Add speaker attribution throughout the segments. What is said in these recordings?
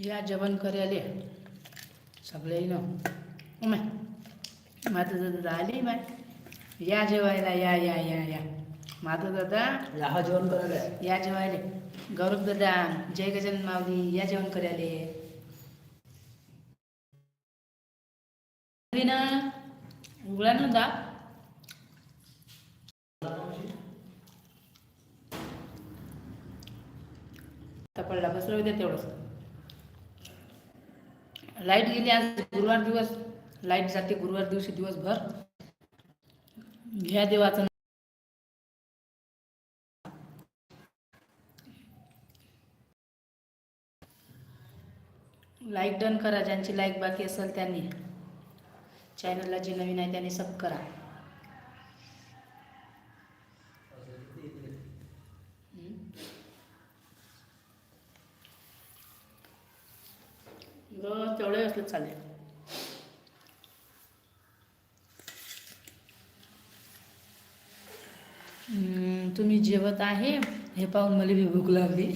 Speaker 1: या जेवण करायले सगळे न उमाय माझं दादा आली माय या जेवायला या या या या. माझं दादा.
Speaker 2: हा जेवण करायला
Speaker 1: या. जेवायले. गौरव दादा जय गजानन माऊली या जेवण करायले ना उघडा ना दा आता पडला बसलं तेवढंच. लाइट गेली आज गुरुवार दिवस. लाइट जाते गुरुवार दिवशी दिवसभर. घ्या देवाचं लाईक डन करा. ज्यांची लाईक बाकी असेल त्यांनी. चॅनलला जे नवीन आहे त्यांनी सब करा हम्म. बरं, तेवढे असलं चालेल. तुम्ही जेवत आहे? हे पाहून मला बी भूक लागली.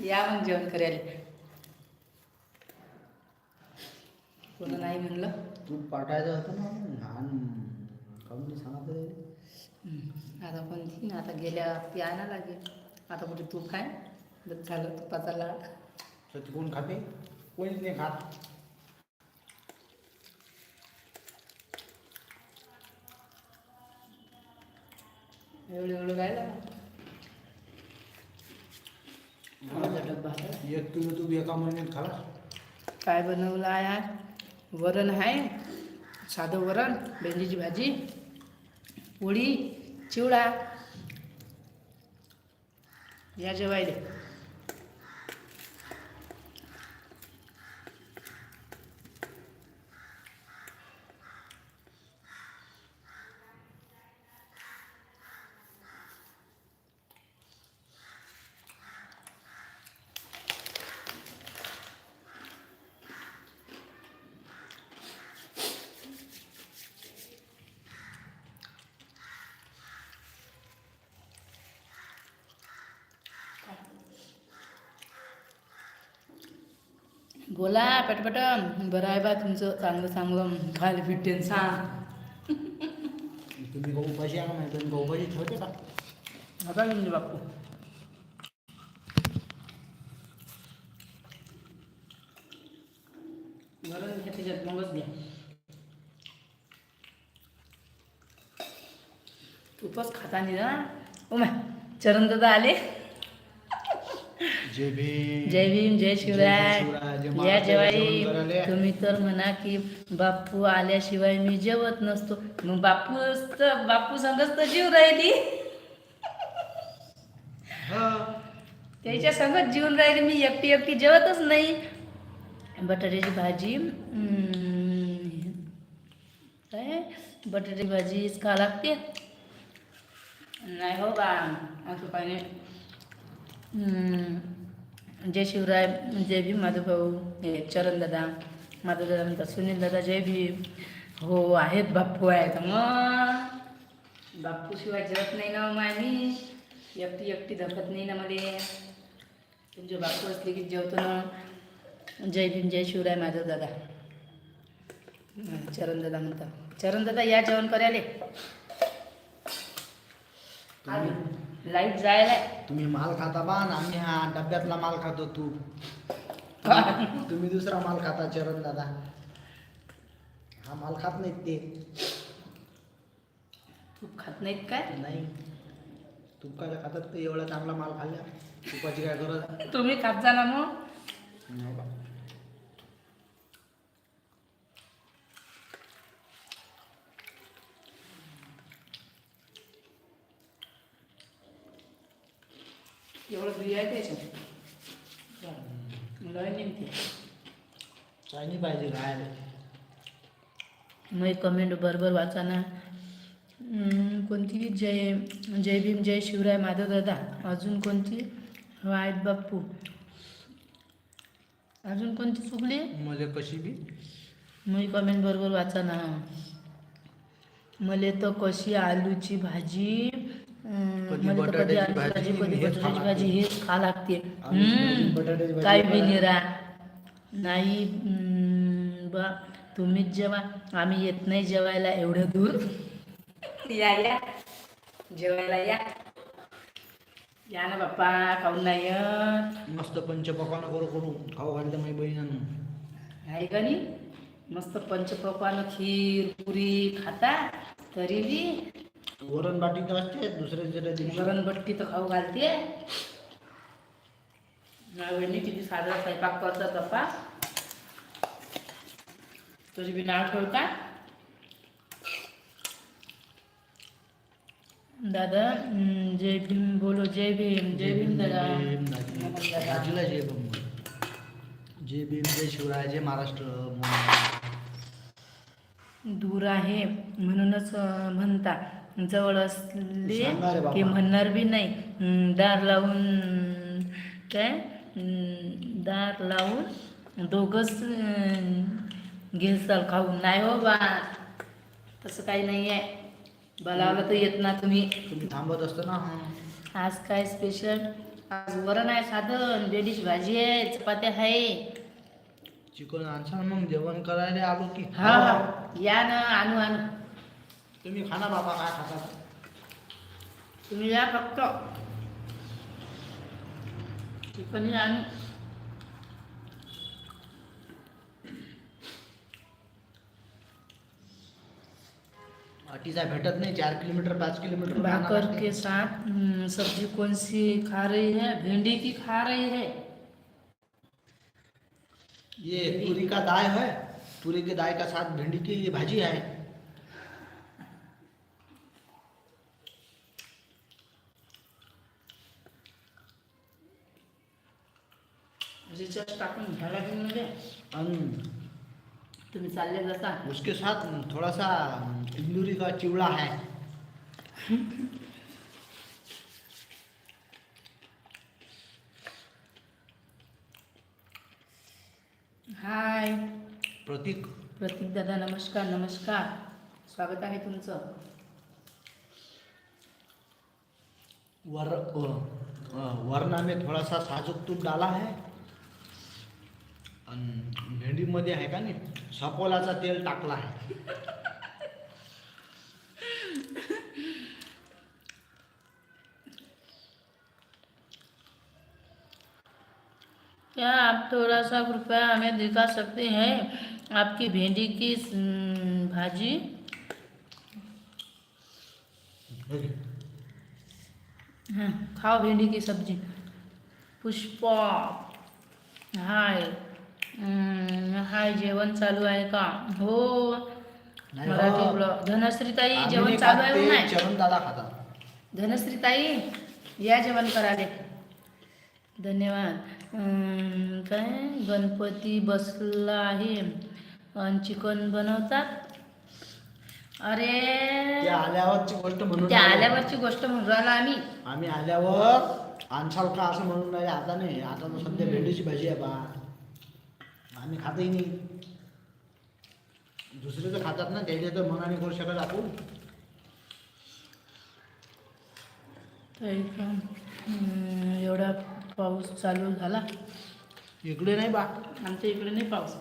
Speaker 1: या मग जेवण करायला. कोण नाही म्हणलं?
Speaker 2: तू पाठायचं होतं ना नाही सांगत
Speaker 1: आता कोणती? आता गेल्या ती आणा लागेल. आता कुठे तूप काय झालं तुपाचा लाड
Speaker 2: तर ती कोण खाते. कोणीच नाही खात.
Speaker 1: एवढं एवढं काय? माझा डब्बा.
Speaker 2: एक किलो तू एका महिन्यात खाला.
Speaker 1: काय बनवलं आहे वरण आहे. साधं वरण भेंडीची भाजी पोळी चिवडा. या जेवायले. बोला पटपट बरं आहे बा तुमचं चांगलं चांगलं. खायला भेटेन सांग.
Speaker 2: तुम्ही गहू पाशी आहे नाही तुम्ही गहू पाशी ठेवते का?
Speaker 1: आता म्हणजे बापू. घ्या त्याच्यात मगच घ्या. तूपच खाता नाही ना ओ माय चरण दादा आले.
Speaker 2: जे भी
Speaker 1: जय भीम जय शिवराय.
Speaker 2: जय
Speaker 1: या जेवाई. तुम्ही तर म्हणा की बापू आल्याशिवाय मी जेवत नसतो. मग बापू तर बापू संगच तर जीव राहिली. त्याच्या संगत जीवन राहिली मी एकटी एकटी जेवतच नाही. बटाट्याची भाजी काय? बटाट्याची भाजीच खा लागते. नाही हो बा असं हम्म, जय शिवराय जय भीम माधुभाऊ हे चरण दादा दादा म्हणतात सुनील दादा जय भीम. हो आहेत बाप्पू आहेत. मग बाप्पू शिवाय नाही ना हो मग आम्ही एकटी एकटी धपत नाही ना मला. तुमचे बाप्पू असले की जेवतो ना. जय भीम जय शिवराय माझा दादा. चरण दादा म्हणतात. चरण दादा या जेवण करायला. लाइट जायला
Speaker 2: तुम्ही माल खाता बा आणि आम्ही हा डब्यातला माल खातो तू. तुम्ही दुसरा माल खाता चरण दादा. हा माल खात नाहीत ते.
Speaker 1: तूप खात नाहीत काय?
Speaker 2: नाही. तुपाच्या खातात ते एवढा चांगला माल खाल्ला. तुपाची काय गरज?
Speaker 1: तुम्ही खात जा ना मग.
Speaker 2: नाही बा.
Speaker 1: एवढं बिया आहे त्याच्यात. लय निघते.
Speaker 2: नाही पाहिजे काय
Speaker 1: मग कमेंट बरोबर वाचा ना. कोणती जय जय भीम जय शिवराय माधव दादा? अजून कोणती? आहेत बाप्पू. अजून कोणती चुकली?
Speaker 2: मला कशी बी.
Speaker 1: मग कमेंट बरोबर वाचा ना. मले तर कशी आलूची भाजी.
Speaker 2: बटाट्याची भाजी,
Speaker 1: कधी
Speaker 2: हेच
Speaker 1: बटाट्याची
Speaker 2: खा
Speaker 1: भाजी
Speaker 2: लागते.
Speaker 1: हेच खा काय बी. निरा नाही बा तुम्हीच जेवा. आम्ही येत नाही जेवायला एवढं दूर. या या. जेवायला या. या ना बाप्पा खाऊन नाही
Speaker 2: मस्त पंचपक्वान करू करू. खाऊ घालते माझी बहिणीनं.
Speaker 1: आहे का नाही? मस्त पंचपक्वान खीर पुरी खाता तरी बी
Speaker 2: वरण बाटी तर असते दुसऱ्या दुसऱ्या दिवशी
Speaker 1: गरणबट्टी तर खाऊ घालते. वहिनी किती साधा स्वयंपाक करतात बाप्पा तुझी बी नाव ठेव का? दादा जय भीम बोलो जय भीम जय भीम दादा.
Speaker 2: दाजीला जय भीम जय भीम जय शिवराय जय महाराष्ट्र
Speaker 1: दूर आहे म्हणूनच म्हणता. जवळ असले. की म्हणणार बी नाही. दार लावून काय? दार लावून दोघंच घेसाल खाऊन. नाही हो बा तसं काही नाही आहे बोलावलं तर येत ना तुम्ही.
Speaker 2: थांबत असतो ना.
Speaker 1: आज काय स्पेशल आज वरण आहे साधं लेडीज भाजी आहे चपात्या आहे.
Speaker 2: चिकन आणसान मग जेवण करायला आलो की.
Speaker 1: हा. या ना आणू आणू.
Speaker 2: तुम्ही खाना बाबा काय खाता
Speaker 1: तुम्ही या फक्त. चिकन आणू.
Speaker 2: भेटत नाही चार किलोमीटर पाच किलोमीटर
Speaker 1: भाकर के साथ हम्म, सब्ज़ी कौन सी खा रही है? भिंडी की खा रही है?
Speaker 2: ये तुरी का दाल है? तुरी के दाल का साथ भिंडी की ये भाजी है?
Speaker 1: रिचार्ज टाकून घ्यायला घेऊन म्हणजे?
Speaker 2: अन
Speaker 1: तुम्ही चालले जसा.
Speaker 2: उसके साथ थोड़ा सा तंदूरी का चिवड़ा है.
Speaker 1: हाय.
Speaker 2: प्रतीक.
Speaker 1: प्रतीक दादा नमस्कार नमस्कार. स्वागत आहे तुमचं.
Speaker 2: वर वरना में थोड़ा सा साजुक तूप डाला है. अन भेंडी मध्ये आहे का नाही? सपोलाचा तेल टाकला आहे.
Speaker 1: क्या आप थोड़ा सा कृपया हमें दिखा सकते हैं आपकी भिंडी की भाजी? हाँ, खाओ भिंडी की सब्जी। पुष्पा। हाय। हाय जेवण चालू आहे का? हो. मराठी. ब्लॉग धनश्री ताई
Speaker 2: आम्ही
Speaker 1: जेवण चालू आहे नाही
Speaker 2: चरण दादा खातात.
Speaker 1: धनश्री ताई या जेवण कराले धन्यवाद. काय? गणपती बसला आहे. अन् चिकन बनवतात. अरे.
Speaker 2: आल्यावरची गोष्ट म्हणून
Speaker 1: त्या
Speaker 2: राहिले.
Speaker 1: आल्यावरची गोष्ट म्हणून राहिलो आम्ही.
Speaker 2: आम्ही आल्यावर आणसाल का असं म्हणून नाही आता नाही. आता तर सध्या भेंडीची भाजी आहे बा. आम्ही खातही नाही. दुसरे तर खातात ना त्याच्या तर मनाने करू शकत आपण.
Speaker 1: एवढा पाऊस चालू झाला.
Speaker 2: इकडे नाही बा.
Speaker 1: आमच्या इकडे नाही पाऊस.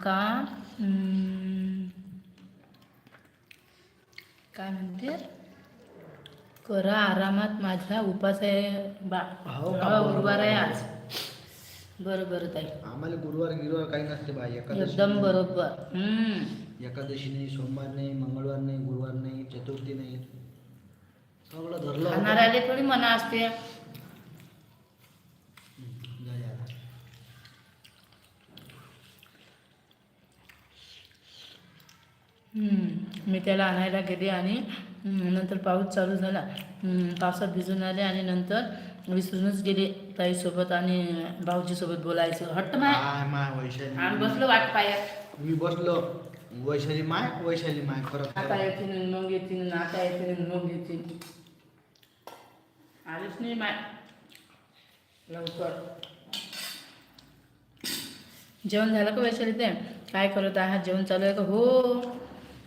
Speaker 1: का काय म्हणते? करा आरामात माझा उपास आहे बा.
Speaker 2: हो?
Speaker 1: हा, गुरुवार आहे आज. बरं बरं ताई
Speaker 2: आम्हाला गुरुवार गिरुवार काही नसते बा एकादशी
Speaker 1: एकदम बरोबर हम्म.
Speaker 2: एकादशी नाही सोमवार नाही मंगळवार नाही गुरुवार नाही चतुर्थी नाही सगळं धरलं होतं.
Speaker 1: खाणाऱ्याला थोडी मना असते
Speaker 2: जा, जा, जा.
Speaker 1: हम्म. मी त्याला आणायला गेले आणि हम्म, नंतर पाऊस चालू झाला हम्म, पावसात भिजून आले आणि नंतर विसरूनच गेले ताईसोबत आणि भाऊजीसोबत बोलायचं. हट्ट माय.
Speaker 2: माय माय वैशाली.
Speaker 1: आम्ही बसलो वाट पायात
Speaker 2: मी बसलो. वैशाली माय वैशाली माय खरं
Speaker 1: आता
Speaker 2: खरं.
Speaker 1: येतील मग येतील आता येतील मग येतील. आलीच नाही माय. लवकर. जेवण झालं का वैशाली ते? काय करत आहात? जेवण चालू आहे का? हो.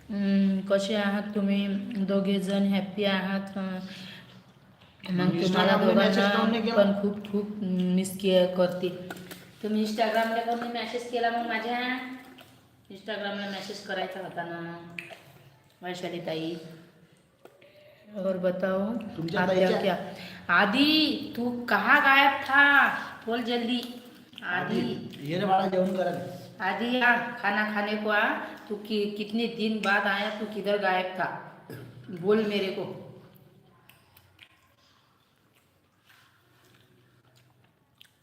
Speaker 1: हम्म, कसे आहात तुम्ही? दोघे जण हॅप्पी आहात? अं, मग तुम्हाला दोघांना पण खूप खूप मिस के करते। तुम्ही इंस्टाग्रामला कोणी मेसेज केला मग माझ्या? इंस्टाग्रामला मेसेज करायचा होता ना वैशाली ताई. और बताओ आप क्या क्या? आदि तू कहाँ गायब था? बोल जल्दी. आदि.
Speaker 2: ये रे
Speaker 1: आदि खाना खाने को आ. तू कि, कितने दिन बाद आया तू किधर गायब था? बोल मेरे को.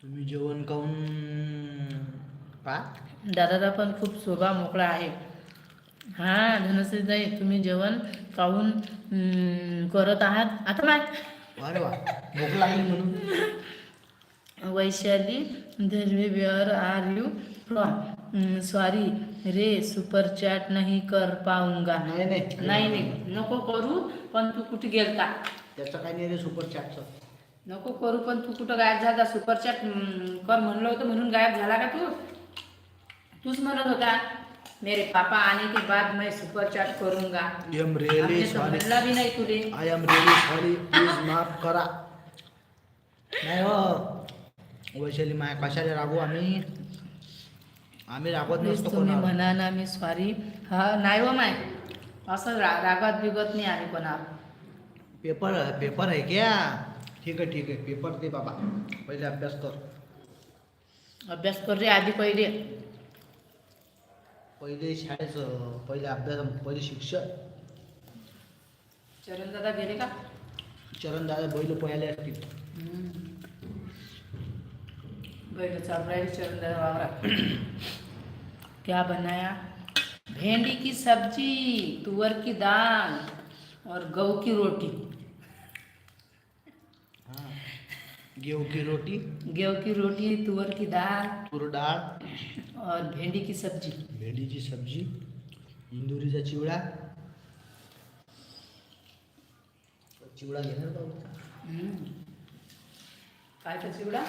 Speaker 2: तुम्ही जेवण खाऊन पा
Speaker 1: दादाचा पण खूप स्वभाव मोकळा आहे. हा धनश्रीताई तुम्ही जेवण खाऊन करत आहात? आता माय
Speaker 2: अरे वा भूक लागली म्हणून.
Speaker 1: Vaishali Dharve where are you from sorry ray super chat नाही कर पाऊंगा
Speaker 2: नाही नाही.
Speaker 1: नाही नाही. नको करू पण तू कुठे गेलता?
Speaker 2: त्याचं काही नाही रे सुपर चॅटचं
Speaker 1: नको करू पण तू कुठं गायब झाला सुपर चॅट कर म्हणलं होतं म्हणून गायब झाला का तू? तूच म्हणत होता मेरे पापा आने के बाद मैं सुपर चॅट करूंगा
Speaker 2: एम रिअली
Speaker 1: म्हणला बी नाही तुले.
Speaker 2: I am really sorry please माफ करा. नाही हो. वैशाली माय कशाला रागू आम्ही? आम्ही रागवत
Speaker 1: प्लीज
Speaker 2: नसतो
Speaker 1: तुम्ही
Speaker 2: कोणावर
Speaker 1: म्हणा ना मी सॉरी हा नाही हो माय. असं रा रागात बिगत नाही आम्ही कोणावर
Speaker 2: पेपर पेपर आहे क्या? ठीक आहे ठीक आहे पेपर दे बाबा। पहिले अभ्यास कर।
Speaker 1: अभ्यास कर रे आधी पहिले।
Speaker 2: पहिले शाळेचं पहिले अभ्यास पहिले शिक्षण।
Speaker 1: चरण दादा गेले का?
Speaker 2: चरण दादा बैल पोहायला असतील
Speaker 1: बैल चाल रहा है चरण दादा वावरा क्या बनाया? भिंडी की सब्ज़ी तुअर की दाल और गऊ की रोटी।
Speaker 2: गेहूं की रोटी
Speaker 1: गेहूं की रोटी तुअर की दाल
Speaker 2: तूर डाळ
Speaker 1: और भिंडी की सब्जी।
Speaker 2: भेंडीची सब्जी इंदुरीचा चिवडा। चिवडा घेणार.
Speaker 1: काय तर चिवडा?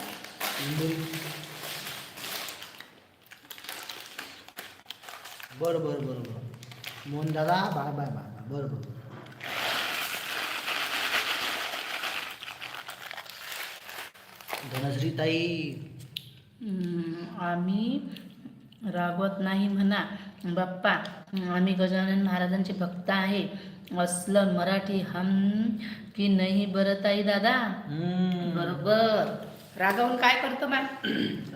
Speaker 2: इंदुरी. बरं बरं बरं बरं. मोहन दादा बाय बाय बाय बाय. बरं बरं. धनश्री ताई
Speaker 1: हम्म, आम्ही रागवत नाही म्हणा. बाप्पा आम्ही गजानन महाराजांचे भक्त आहे. असलं मराठी हम की नाही बरं ताई दादा. बरोबर. रागावून काय करतो मॅम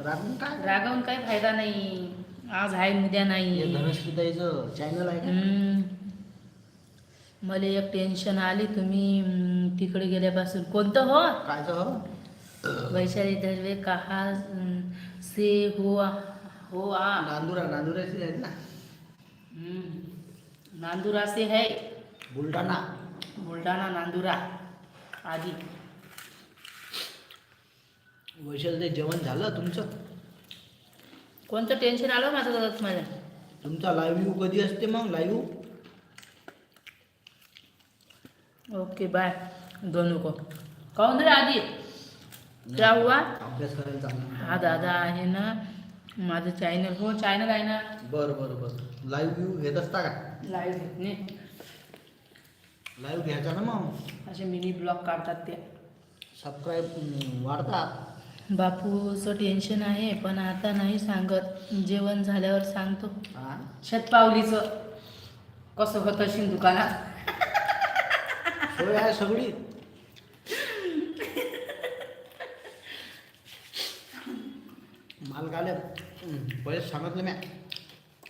Speaker 2: रागून काय?
Speaker 1: रागावून काही फायदा नाही. आज आहे उद्या नाही.
Speaker 2: धनश्री ताईचं चॅनल आहे का.
Speaker 1: मला एक टेन्शन आली तुम्ही तिकडे गेल्यापासून. कोणतं हो?
Speaker 2: कायचं हो?
Speaker 1: वैशाली दर्वे कहा से हो हो आ
Speaker 2: नांदुरा नांदुराची आहेत ना?
Speaker 1: हम्म. नांदुरा से है।
Speaker 2: बुलढाणा।
Speaker 1: बुलढाणा नांदुरा आधी
Speaker 2: वैशाली ताई जेवण झालं तुमचं?
Speaker 1: कोणतं टेन्शन आलं माझं दादा तुम्हाला?
Speaker 2: तुमचा लाईव्ह कधी असते मग लाईव्ह
Speaker 1: ओके बाय दोनों को कौन रे आधी? क्या हुआ
Speaker 2: अभ्यास करायला चालला
Speaker 1: हा दादा आहे ना माझं चॅनल हो चॅनल आहे ना.
Speaker 2: बरं बरं बरं. लाईव्ह व्ह्यू घेत असता का?
Speaker 1: लाईव्ह घेतले
Speaker 2: लाईव्ह घ्यायचा ना मग?
Speaker 1: असे मिनी ब्लॉग काढतात ते
Speaker 2: सबस्क्राईब वाढतात.
Speaker 1: बापूचं टेन्शन आहे पण आता नाही सांगत. जेवण झाल्यावर सांगतो.
Speaker 2: हा
Speaker 1: शतपावलीचं कसं होत असेल दुकानात
Speaker 2: सोय आहे सगळी? माल गाड्या पहिले सांगितलं म्या.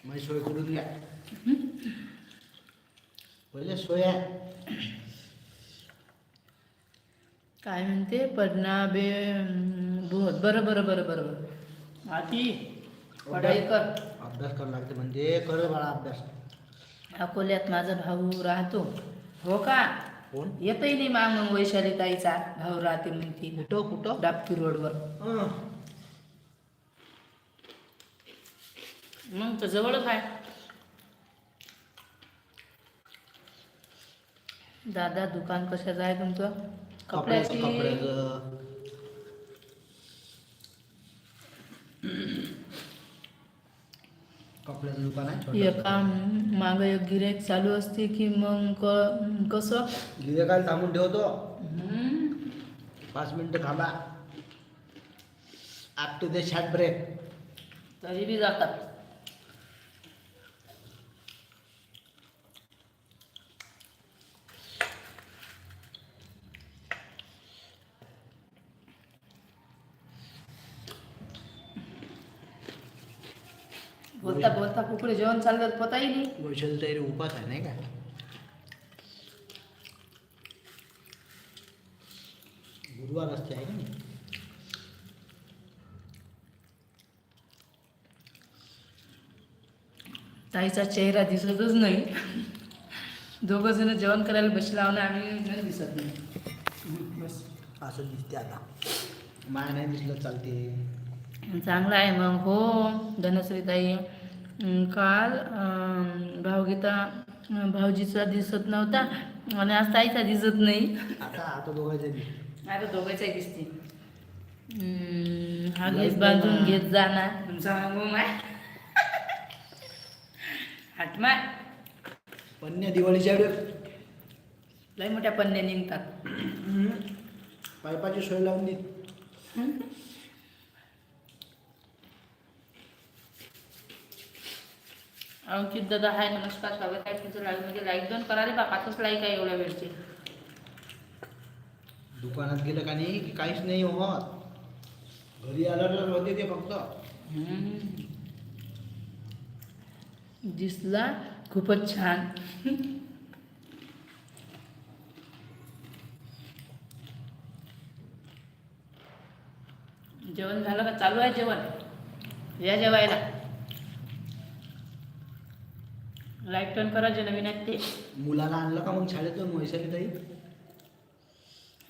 Speaker 2: माझी सोय करून घ्या पहिले सोय. आहे
Speaker 1: काय म्हणते? पडनाबे बोध बरं बरं बरं बरं बरं. आती पढाई कर.
Speaker 2: अभ्यास करावा लागते म्हणजे. कर बाळा अभ्यास.
Speaker 1: अकोल्यात माझा भाऊ राहतो. हो का?
Speaker 2: कोण?
Speaker 1: येतही नाही मा मग वैशाली ताईचा भाऊ राहते मग ती
Speaker 2: कुठं कुठं?
Speaker 1: डापकी रोडवर. मग तर जवळच आहे. दादा दुकान कशाचं आहे तुमचं?
Speaker 2: कपड्याचं दुकान आहे.
Speaker 1: एका मागं एक गिऱ्हाईक चालू असते की मग कसं?
Speaker 2: गिऱ्हाईकाला थांबून ठेवतो. पाच मिनिटं थांबा. Up to the short break
Speaker 1: तरी बी जातात. बोलता कुकडे जेवण चाललं पताही नाही.
Speaker 2: वैशाली तरी उपास आहे नाही का? गुरुवार असते आहे का नाही?
Speaker 1: ताईचा चेहरा दिसतच नाही. दोघं जण जेवण करायला बसला आणि आम्ही नाही दिसत नाही. बस.
Speaker 2: असं दिसते आता. माया नाही दिसलं चालते.
Speaker 1: चांगलं आहे मग हो धनश्री ताई. काल अं, भावगीता भाऊजीचा दिसत नव्हता आणि आज ताईचा दिसत नाही.
Speaker 2: आता
Speaker 1: दोघांचाही दिसते हा
Speaker 2: लाइट
Speaker 1: बांधून. घेत जाणार तुमचा हटमाय
Speaker 2: पन्न्या दिवाळीच्या वेळेस
Speaker 1: लय मोठ्या पन्न्या निघतात.
Speaker 2: पायपाची सोय लावून दे.
Speaker 1: अंकित दादा हाय नमस्कार स्वागत आहे तुमचं लाईव्हमध्ये. लाईक दोन करा रे बा पाचच लाईक आहे एवढ्या वेळचे.
Speaker 2: दुकानात गेलं का नाही? की काहीच नाही होत घरी आल्यावर होते ते फक्त.
Speaker 1: दिसला खूपच छान. जेवण झालं का? चालू आहे जेवण? या जेवायला. लाईक टर्न करा जे नवीन आहेत ते.
Speaker 2: मुलाला आणलं का मग शाळेतून वैशाली ताई?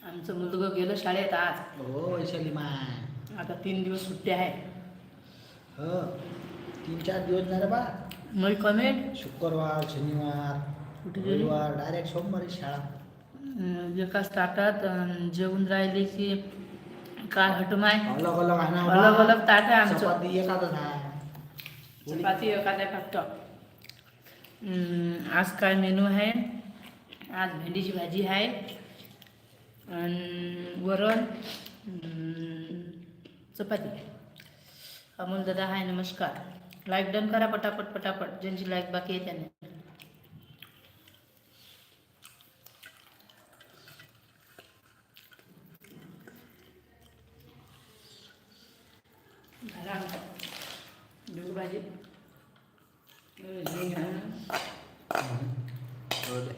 Speaker 1: आमचं मुलगं गेलं शाळेत आज.
Speaker 2: हो वैशाली माय.
Speaker 1: आता तीन दिवस सुट्टी आहे
Speaker 2: हो तीन चार दिवस नाही रे बा.
Speaker 1: मग कमेंट
Speaker 2: शुक्रवार शनिवार
Speaker 1: कुठे गेली?
Speaker 2: रविवार डायरेक्ट सोमवारी शाळा.
Speaker 1: अं, एकाच ताटात अं, जेवून राहिले की काय हटमाय
Speaker 2: अलग अलग बा.
Speaker 1: अलग अलग ताट आहे आमचं.
Speaker 2: चपाती एखादच आहे
Speaker 1: चपाती एखाद्या फक्त. आज काय मेनू आहे? आज भेंडीची भाजी आहे. आणि वरण चपाती. अमोल दादा हाय नमस्कार. लाईक डन करा पटापट पटापट. ज्यांची लाईक बाकी आहे त्यांनी झाला आमचा ढोक भाजी अं, हे घ्या.
Speaker 2: हो दे.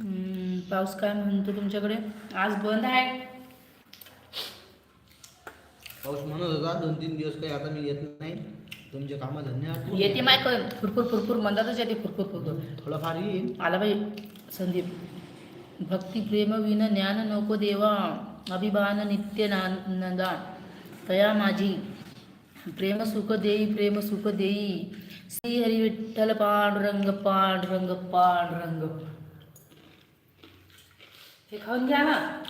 Speaker 1: हम्म, पाऊस काय म्हणतो तुमच्याकडे? आज बंद आहे.
Speaker 2: पाऊस म्हणत होता दोन तीन दिवस काही आता मी येत नाही. तुमचे कामं धन्यवाद
Speaker 1: येते माय कळ फुरफुर फुरफुर मंदातच येते फुरफुर फुरफुर.
Speaker 2: थोडंफार येईल
Speaker 1: आला बाई संदीप. भक्ती प्रेम विन ज्ञान नको देवा. अभिमान नित्य नंदान तया माझी. प्रेम सुख देई प्रेम सुख देई. श्री हरी विठ्ठल पांडुरंग पांडुरंग पांडुरंग. हे खाऊन घ्या ना.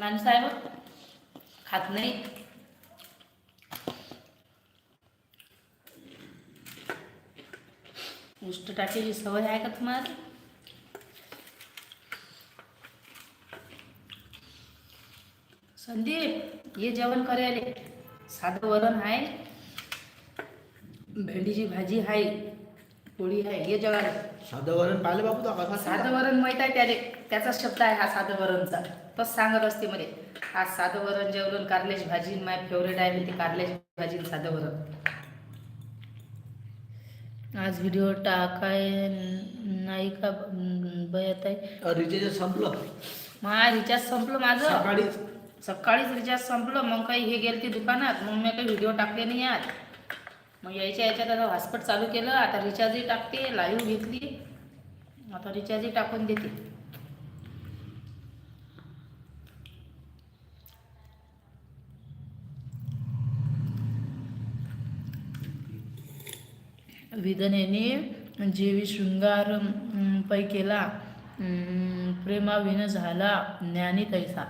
Speaker 1: माणूस आहे बघ. खात नाही. उष्ट टाकायची सवय आहे का तुम्हाला? संदीप ये जेवण करायले. साधं वरण आहे. भेंडीची भाजी आहे. पोळी आहे
Speaker 2: साधं वरण पाहिले बापू तो कसा?
Speaker 1: साधं वरण माहीत आहे त्याले त्याचा शब्द आहे हा साधं वरणचा तोच सांगत असते मध्ये आज साधं वरण जेवण कारल्याची भाजी माय फेवरेट आहे म्हणते कारल्याची भाजी साधं वरण आज व्हिडिओ टाकाय नाही का? बयत आहे
Speaker 2: रिचार्ज संपलं.
Speaker 1: मा रिचार्ज संपलं माझं.
Speaker 2: सकाळीच.
Speaker 1: सकाळीच रिचार्ज संपलं. मग काही हे गेलं ते दुकानात. मग मी काही व्हिडिओ टाकले नाही आज. मग यायच्या याच्यात आता हॉस्पट चालू केलं आता रिचार्जही टाकते लाईव्ह घेतली. आता रिचार्जही टाकून देते. विदन याने जीवी शृंगार पै केला प्रेमाविन झाला ज्ञानी तैसा.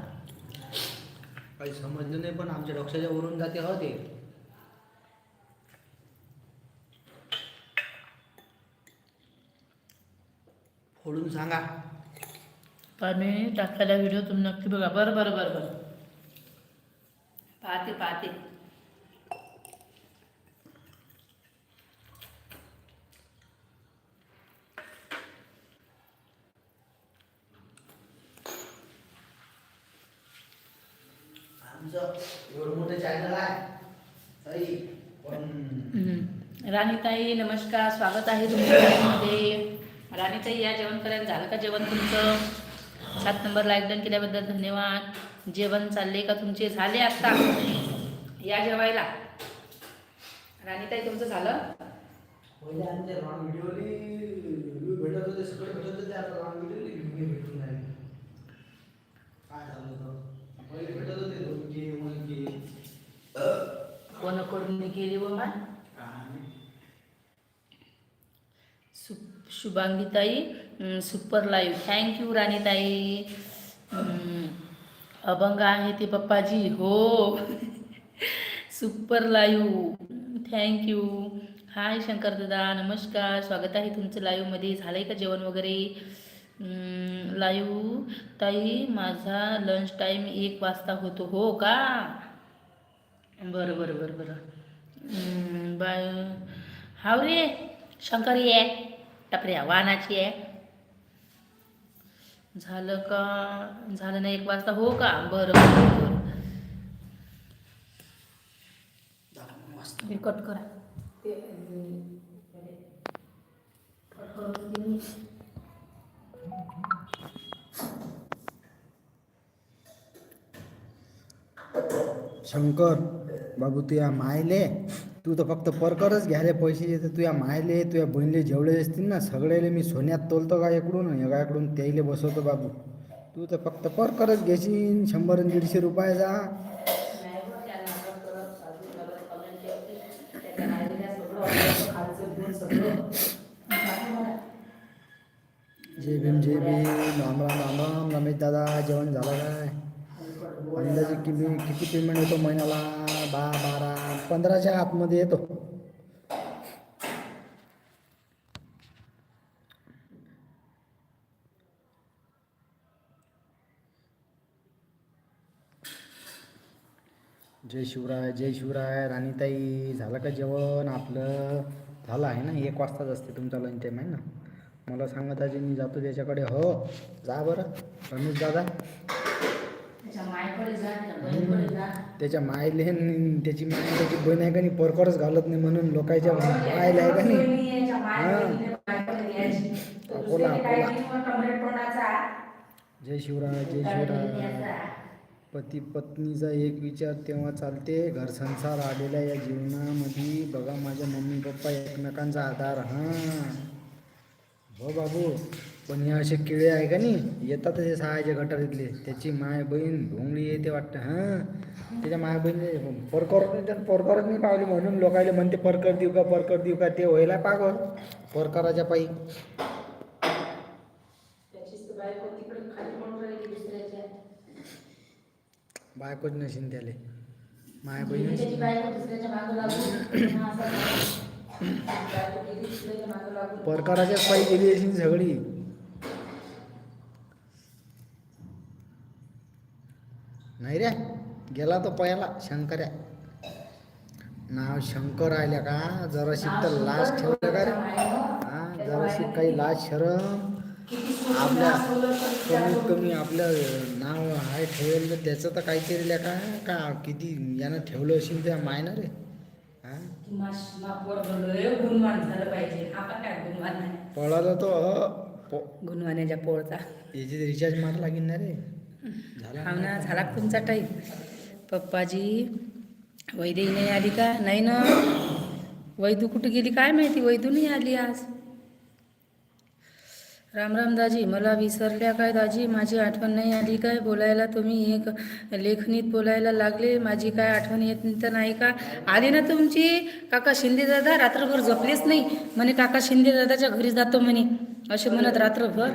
Speaker 2: काही समजलं नाही पण आमच्या डॉक्टरच्या वरून जाते हो ते. फोडून सांगा.
Speaker 1: आम्ही टाकलेला व्हिडिओ तुम्ही नक्की बघा. बरं बरं बरं बरं. पाहते पाहते.
Speaker 2: पण.
Speaker 1: राणीताई नमस्कार. स्वागत आहे तुमच्यामध्ये राणीताई या जेवण करायला झालं का जेवण तुमचं? सात नंबर लाईक डन केल्याबद्दल धन्यवाद. जेवण चालले का तुमचे? झाले आता. या जेवायला. राणीताई तुमचं झालं?
Speaker 2: पहिले आमच्या लॉंग व्हिडिओली व्ह्यू भेटत होते सगळे भेटत होते आता लॉंग व्हिडिओली व्ह्यू भेटून नाही काय झालं होतं पहिले भेटत होते दोन के वन के
Speaker 1: कोण करून केली व मा
Speaker 2: काय
Speaker 1: सु शुभांगीताई सुपर लाईव्ह. थँक्यू राणीताई. अभंग आहे ते पप्पाजी. हो. Super live. Thank you hi Shankar दादा. नमस्कार. स्वागत आहे तुमचं लाईव्हमध्ये. झालं आहे का जेवण वगैरे? लाईव्ह. ताई माझा लंच टाईम एक वाजता होतो. हो का? बरं बरं बरं बरं. बाय. हाव रे शंकर आहे टपऱ्या वाहनाची आहे. झालं का? झालं ना एक वाजता? हो का? बरं बरं बरं.
Speaker 2: मस्त
Speaker 1: कट करा.
Speaker 2: शंकर बाबू तुया मायले? तू तर फक्त परकरच घ्यायला पैसे देते. तुझ्या मायले तुझ्या बहिणीले जेवढे असतील ना सगळेले मी सोन्यात तोलतो का इकडून एकाकडून त्याईले बसवतो बाबू. तू तर फक्त परकरच घेशील शंभर आणि दीडशे रुपयाचा जय भीम जय भीम. राम राम राम राम. रमेश दादा जेवण झालं काय? अंदाजे किती किती पेमेंट येतो महिन्याला? दहा बारा पंधराच्या आतमध्ये येतो. जय शिवराय जय शिवराय राणीताई झालं का जेवण आपलं? झालं आहे ना एक वाजताच असते तुमचा लंच टाईम आहे ना? मला सांगत आहे मी जातो त्याच्याकडे. हो जा बरं. रमेश दादा
Speaker 1: त्याच्या मायकडे जा त्याच्या बहिणीकडे जा
Speaker 2: त्याच्या मायले त्याची माय त्याची बहीण आहे का नाही परकरच घालत नाही म्हणून लोकांच्या मायला आहे का नाही? अकोला, अकोला. जय शिवराय जय शिवराय. पती पत्नीचा एक विचार तेव्हा चालते घर संसार आलेल्या या जीवनामध्ये. बघा माझ्या मम्मी पप्पा एकमेकांचा आधार. हां. हो बाबू. पण हे असे किडे आहे का नाही? येतात ते सहायचे गटारीतले. त्याची माय बहीण भोंगळी येते वाटतं हां? त्याच्या माय बहीण परकर परकरच नाही पावली म्हणून लोकायला म्हणते परकर देऊ का परकर देऊ का? ते व्हायला पागल. परकराच्या पायी. बायकोच नशीन त्याले. माय बहीण
Speaker 1: हा
Speaker 2: परकराच्याच पायी गेली असेल सगळी. नाही रे गेला तो पहिला शंकर्या. नाव शंकर आल्या का? जराशी तर लाज ठेवलं का रे? हा जराशी काही लाज शरम. आपल्या कमीत कमी आपलं नाव आहे ठेवलं त्याचं तर काहीतरी ल्या का? का किती यानं ठेवलं असेल त्या मायनं रे? हा?
Speaker 1: की माश मा पोरगं लय गुणवान झालं पाहिजे आपण काय गुणवान नाही
Speaker 2: पळाला तो
Speaker 1: गुणवाण्याच्या पोळचा.
Speaker 2: याची रिचार्ज मारा लागेल ना रे.
Speaker 1: हा ना झाला तुमचा टाईम पप्पाजी वैदेही नाही आली का? नाही ना. वैदू कुठे गेली काय माहिती? वैदू नाही आली आज. राम राम दाजी मला विसरल्या काय दाजी? माझी आठवण नाही आली काय? बोलायला तुम्ही एक लेखनीत बोलायला लागले. माझी काय आठवण येत नाही तर नाही का? आली ना तुमची? काका शिंदे दादा रात्रभर झोपलेच नाही. म्हणे काका शिंदे दादाच्या घरी जातो म्हणे. असे म्हणत रात्रभर.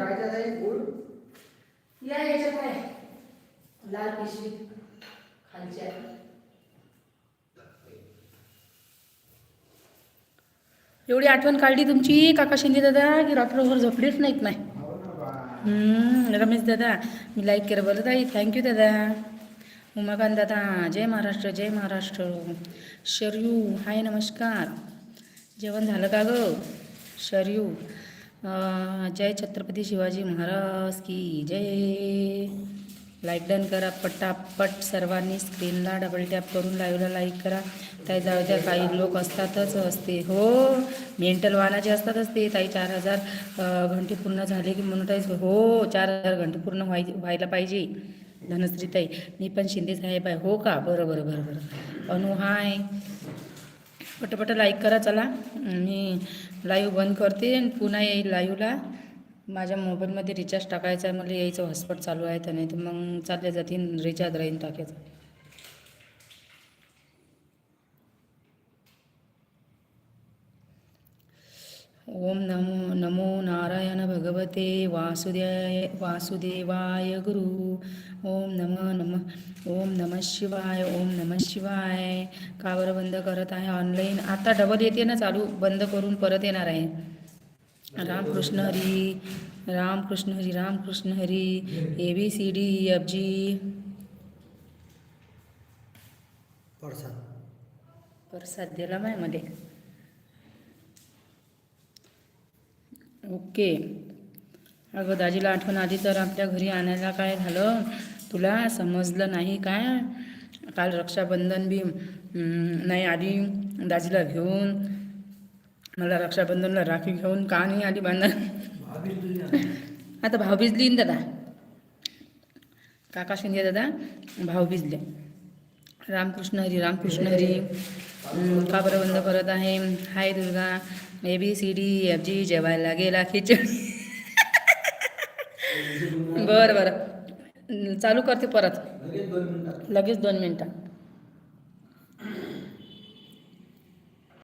Speaker 1: लाल पिशवी खालची आहे. एवढी आठवण काढली तुमची काका शिंदे दादा की रात्रभर झोपलीच नाहीत नाही. रमेश दादा मी लाईक केलं बरं ताई थँक्यू दादा. उमाकांत दादा जय महाराष्ट्र जय महाराष्ट्र. शरयू हाय नमस्कार. जेवण झालं का गं? शरयू. जय छत्रपती शिवाजी महाराज की जय. लाईक डन करा पटापट सर्वांनी स्क्रीनला डबल टॅप करून लाईव्हला लाईक करा. ताई जाऊ द्या काही लोक असतातच असते. हो मेंटल वानाचे असतातच ते ताई चार हजार घंटे पूर्ण झाले की मोनोटाईज हो चार हजार घंटे पूर्ण व्हाय व्हायला पाहिजे. धनश्री ताई मी पण शिंदे साहेब आहे. हो का? बरं बरं बरं बरं. अनु हाय. पटपट लाईक करा चला. मी लाईव्ह बंद करते आणि पुन्हा येईल लाईव्हला माझ्या मोबाईलमध्ये रिचार्ज टाकायचा आहे मला यायचं हॉटस्पॉट चालू आहे तर नाही तर मग चालले जातील रिचार्ज राहीन टाकायचं. ओम नमो नमो नारायण भगवते वासुदेय वासुदेवाय गुरु। ओम नम नम। ओम नम शिवाय ओम नम शिवाय। का बरं बंद करत आहे ऑनलाईन आता डबल येते ना चालू बंद करून परत येणार आहे. Ramkrishna Hari Ramkrishna Hari Ramkrishna Hari A B C D F G
Speaker 2: Prasad.
Speaker 1: प्रसाद दिला मायमध्ये ओके. अगं दाजीला आठवण आली तर आपल्या घरी आणायला काय झालं? तुला समजलं नाही काय? काल रक्षाबंधन बी नाही आली. दाजीला घेऊन मला रक्षाबंधनला राखी घेऊन का नाही आली बांधा आता भाव भिजली दादा. काका शिंदे दादा भाव भिजले. रामकृष्ण हरी रामकृष्ण हरी. का बरं बंद करत आहे? Hi Durga. A B C D F G जेवायला गेला खिचडी. बरं बरं. चालू करते परत. लगेच दोन मिनटं.